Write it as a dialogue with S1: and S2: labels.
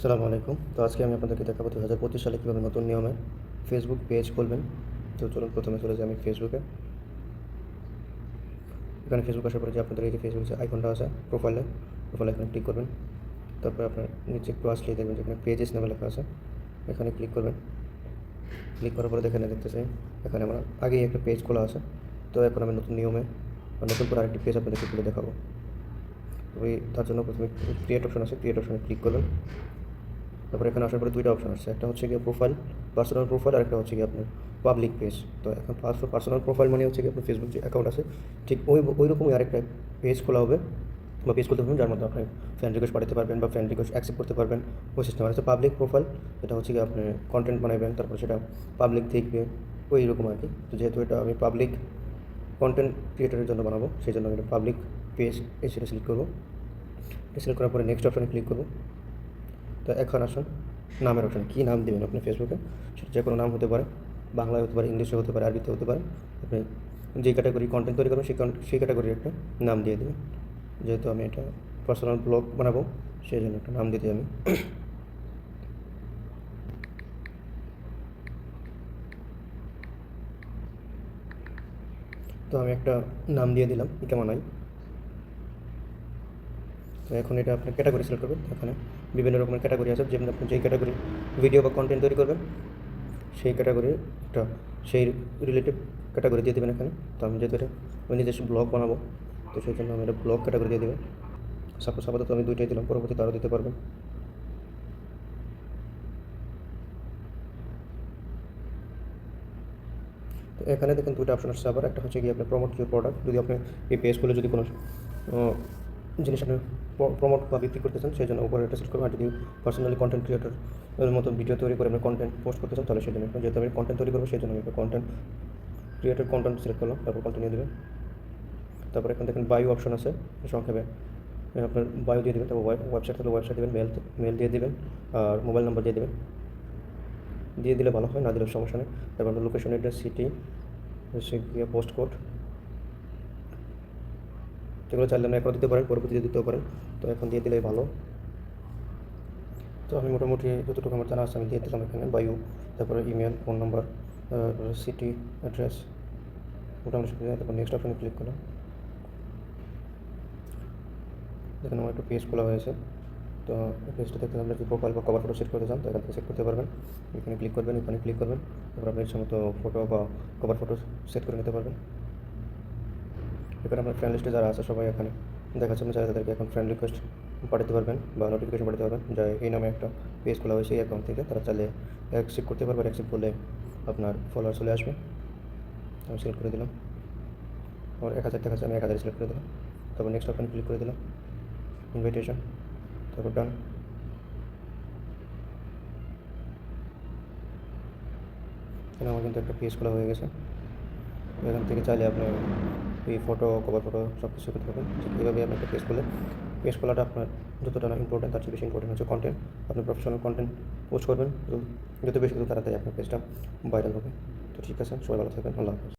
S1: সালামু আলাইকুম। তো আজকে আমি আপনাদেরকে দেখাবো দু হাজার পঁচিশ সালে কীভাবে নতুন নিয়মে ফেসবুক পেজ খুলবেন। তো চলুন প্রথমে চলে যাই আমি ফেসবুকে এখানে ফেসবুক আসার পরে যে আপনাদের এই যে ফেসবুক যে আইকনটা আছে প্রোফাইলে প্রোফাইলে এখানে ক্লিক করবেন। তারপরে আপনার নিচে একটু আসলেই দেখবেন যেখানে পেজেস নামে লেখা আছে। এখানে ক্লিক করবেন। ক্লিক করার পরে দেখেন দেখতে চাই, এখানে আমার আগেই একটা পেজ খোলা আছে। তো এখন আমি নতুন নিয়মে নতুন করে আরেকটি পেজ আপনাদেরকে খুলে দেখাবো। ওই তার জন্য প্রথমে ক্রিয়েট অপশন আছে ক্রিয়েট অপশনে ক্লিক করবেন। তারপরে এখানে আসার পরে দুইটা অপশন আছে একটা হচ্ছে গিয়ে প্রোফাইল পার্সোনাল প্রোফাইল আর একটা হচ্ছে গিয়ে আপনার পাবলিক পেজ তো এখন পার্সোনাল প্রোফাইল মানে হচ্ছে গিয়ে আপনার ফেসবুক যে অ্যাকাউন্ট আছে, ঠিক ওই ওই রকমই আরেকটা পেজ খোলা হবে। বা পেজ খুলতে পারবেন যার মধ্যে আপনি ফ্রেন্ড রিকোয়েস্ট পাঠাতে পারবেন বা ফ্রেন্ড রিকোয়েস্ট অ্যাকসেপ্ট করতে পারবেন। ওই সিস্টেম আছে পাবলিক প্রোফাইল যেটা হচ্ছে গিয়ে আপনি কন্টেন্ট বানাবেন, তারপর সেটা পাবলিক দেখবে ওই রকম আর কি। তো যেহেতু এটা আমি পাবলিক কন্টেন্ট ক্রিয়েটারের জন্য বানাবো, সেই জন্য আমি এটা পাবলিক পেজ এই সেটা সিলেক্ট করব। সিলেক্ট করার পরে নেক্সট অপশানে ক্লিক করব। তো এখন আসুন, নামের অপশন কী নাম দেবেন আপনি ফেসবুকে সেটা যে কোনো নাম হতে পারে, বাংলায় হতে পারে, ইংলিশে হতে পারে, আরবিতে হতে পারে। আপনি যে ক্যাটাগরি কন্টেন্ট তৈরি করবেন, সেই সেই ক্যাটাগরির একটা নাম দিয়ে দেবেন। যেহেতু আমি এটা পার্সোনাল ব্লগ বানাবো, সেই জন্য একটা নাম দিতে আমি। তো আমি একটা নাম দিয়ে দিলাম, কেমন নাই তো এখন এটা আপনি ক্যাটাগরি সিলেক্ট করবেন। এখানে বিভিন্ন রকমের ক্যাটাগরি আছে, যেমন আপনি যেই ক্যাটাগরি ভিডিও বা কন্টেন্ট তৈরি করবেন, সেই ক্যাটাগরি একটা, সেই রিলেটিভ ক্যাটাগরি দিয়ে দেবেন এখানে। তো আমি যেহেতু এটা, আমি নিজস্ব ব্লগ বানাবো, তো সেই জন্য আমি এটা ব্লগ ক্যাটাগরি দিয়ে দেবেন। সাপোজ আপাতত আমি দুইটাই দিলাম পরবর্তীতে আরও দিতে পারবেন। তো এখানে দেখেন দুটো অপশন আসছে আবার একটা হচ্ছে গিয়ে আপনার প্রমোট ইউর প্রোডাক্ট যদি আপনি এই পেজ খুলে যদি কোনো জিনিস আপনি প্রমোট বা বিক্রি করতে চান, সেই জন্য উপরে এটা সেট করবেন। আর যদি পার্সোনালি কন্টেন্ট ক্রিয়েটর মতো ভিডিও তৈরি করে আপনি কন্টেন্ট পোস্ট করতে চান, তাহলে সেই জন্য যেহেতু আমি কন্টেন্ট তৈরি করব, সেই জন্য আমি কন্টেন্ট ক্রিয়েটর কন্টেন্ট সিলেক্ট করলাম, তারপর কন্টিনিউ দেবেন। তারপর এখানে দেখেন বায়ু অপশন আছে সংক্ষেপে। আপনার বায়ু দিয়ে দেবেন, তারপর ওয়েবসাইট থাকলে ওয়েবসাইট দেবেন মেল মেল দিয়ে দেবেন, আর মোবাইল নাম্বার দিয়ে দেবেন। দিয়ে দিলে ভালো হয়, না দিলে সমস্যা নেই। তারপর লোকেশন অ্যাড্রেস সিটি গিয়ে পোস্ট কোড যেগুলো চাইলে আপনি এখন দিতে পারেন, পরবর্তীতে দিতেও পারেন, তো এখন দিয়ে দিলেই ভালো। তো আমি মোটামুটি যতটুকু আমার জানা আছে আমি দিয়ে দিলাম এখানে, বায়ু, তারপরে email, phone number city, address. মোটামুটি সব তারপর নেক্সট অপশানে ক্লিক করলাম। দেখেন, আমার একটা পেজ খোলা হয়েছে। তো পেজটা দেখতে আমরা যে প্রোফাইল বা কভার ফটো সেট করতে চান, তো এখান থেকে সেট করতে পারবেন। এখানে ক্লিক করবেন, এখানে ক্লিক করবেন। তারপর আপনি ইচ্ছা মতো ফটো বা কভার ফটো সেট করে নিতে পারবেন। এখানে আপনার ফ্রেন্ড লিস্টে যারা আছে সবাই এখানে দেখাচ্ছে আপনি চাইলে তাদেরকে এখন ফ্রেন্ড রিকোয়েস্ট পাঠাতে পারবেন বা নোটিফিকেশন পাঠাতে পারবেন যা এই নামে একটা পেজ খোলা হয়েছে এই অ্যাকাউন্ট থেকে। তারা চাইলে অ্যাকসেপ্ট করতে পারবে অ্যাকসেপ্ট করলে আপনার ফলোয়ার চলে আসবে। আমি সিলেক্ট করে দিলাম। আমার এক হাজার দেখাচ্ছে, আমি এক হাজার সিলেক্ট করে দিলাম। তারপর নেক্সট অপশন ক্লিক করে দিলাম। ইনভিটেশন তারপর ডান আমার কিন্তু একটা পেজ খোলা হয়ে গেছে। এখান থেকে চাইলে আপনি এই ফটো কভার ফটো সব কিছু করতে পারবেন এইভাবে আপনি একটা পেজ খুলে পেজ খোলাটা আপনার যতটা না ইম্পর্টেন্ট তার চেয়ে বেশি ইম্পর্টেন্ট হচ্ছে কন্টেন্ট আপনি প্রফেশনাল কন্টেন্ট পোস্ট করবেন যত বেশি তাড়াতাড়ি আপনার পেজটা ভাইরাল হবে। তো ঠিক আছে, সবাই ভালো থাকবেন, আল্লাহ হাফেজ।